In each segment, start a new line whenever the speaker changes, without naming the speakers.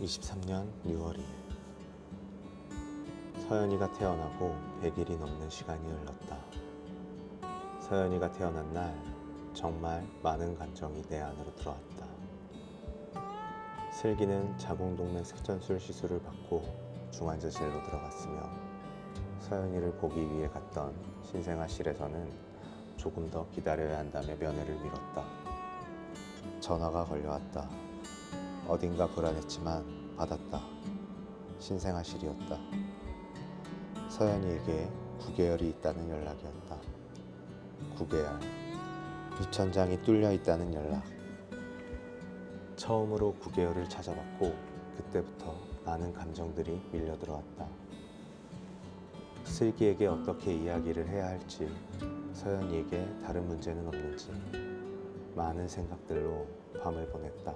2023년 6월 2일 서연이가 태어나고 100일이 넘는 시간이 흘렀다. 서연이가 태어난 날 정말 많은 감정이 내 안으로 들어왔다. 슬기는 자궁동맥 색전술 시술을 받고 중환자실로 들어갔으며 서연이를 보기 위해 갔던 신생아실에서는 조금 더 기다려야 한다며 면회를 미뤘다. 전화가 걸려왔다. 어딘가 불안했지만 받았다. 신생아실이었다. 서연이에게 9개월이 있다는 연락이었다. 9개월. 유천장이 뚫려 있다는 연락. 처음으로 9개월을 찾아봤고 그때부터 많은 감정들이 밀려 들어왔다. 슬기에게 어떻게 이야기를 해야 할지, 서연이에게 다른 문제는 없는지 많은 생각들로 밤을 보냈다.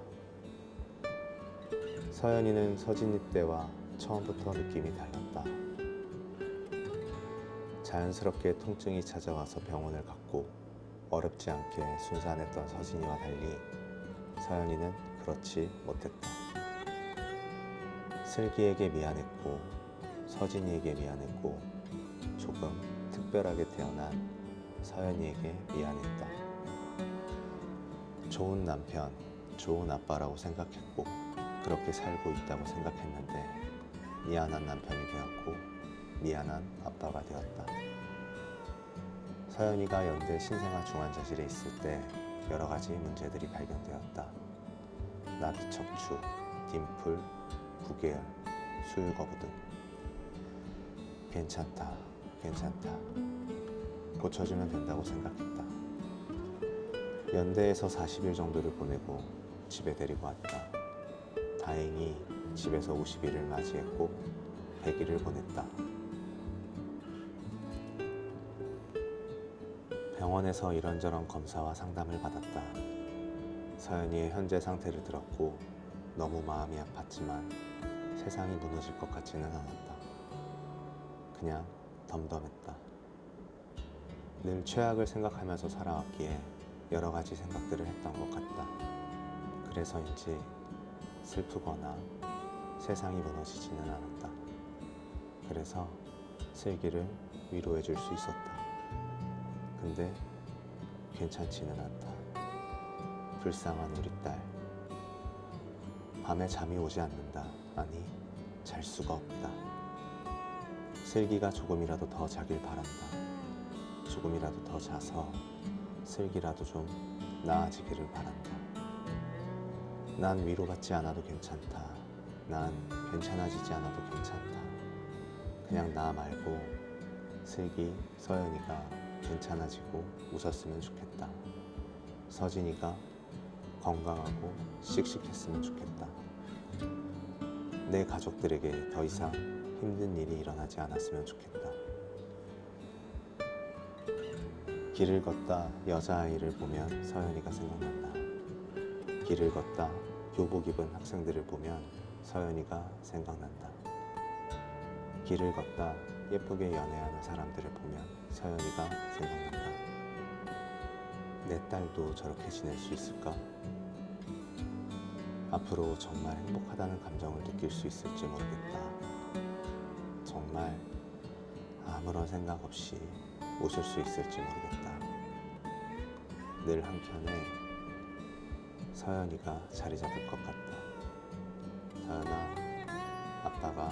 서연이는 서진이 때와 처음부터 느낌이 달랐다. 자연스럽게 통증이 찾아와서 병원을 갔고 어렵지 않게 순산했던 서진이와 달리 서연이는 그렇지 못했다. 슬기에게 미안했고 서진이에게 미안했고 조금 특별하게 태어난 서연이에게 미안했다. 좋은 남편, 좋은 아빠라고 생각했고 그렇게 살고 있다고 생각했는데 미안한 남편이 되었고 미안한 아빠가 되었다. 서연이가 연대 신생아 중환자실에 있을 때 여러 가지 문제들이 발견되었다. 나비 척추, 딤플, 9개월, 수유 거부 등. 괜찮다, 괜찮다. 고쳐주면 된다고 생각했다. 연대에서 40일 정도를 보내고 집에 데리고 왔다. 다행히 집에서 50일을 맞이했고 100일을 보냈다. 병원에서 이런저런 검사와 상담을 받았다. 서연이의 현재 상태를 들었고 너무 마음이 아팠지만 세상이 무너질 것 같지는 않았다. 그냥 덤덤했다. 늘 최악을 생각하면서 살아왔기에 여러 가지 생각들을 했던 것 같다. 그래서인지 슬프거나 세상이 무너지지는 않았다. 그래서 슬기를 위로해 줄 수 있었다. 근데 괜찮지는 않다. 불쌍한 우리 딸. 밤에 잠이 오지 않는다. 아니, 잘 수가 없다. 슬기가 조금이라도 더 자길 바란다. 조금이라도 더 자서 슬기라도 좀 나아지기를 바란다. 난 위로받지 않아도 괜찮다. 난 괜찮아지지 않아도 괜찮다. 그냥 나 말고 슬기, 서연이가 괜찮아지고 웃었으면 좋겠다. 서진이가 건강하고 씩씩했으면 좋겠다. 내 가족들에게 더 이상 힘든 일이 일어나지 않았으면 좋겠다. 길을 걷다 여자아이를 보면 서연이가 생각난다. 길을 걷다 교복 입은 학생들을 보면 서연이가 생각난다. 길을 걷다 예쁘게 연애하는 사람들을 보면 서연이가 생각난다. 내 딸도 저렇게 지낼 수 있을까? 앞으로 정말 행복하다는 감정을 느낄 수 있을지 모르겠다. 정말 아무런 생각 없이 오실 수 있을지 모르겠다. 늘 한켠에 서연이가 자리 잡을 것 같다. 서연아, 아빠가.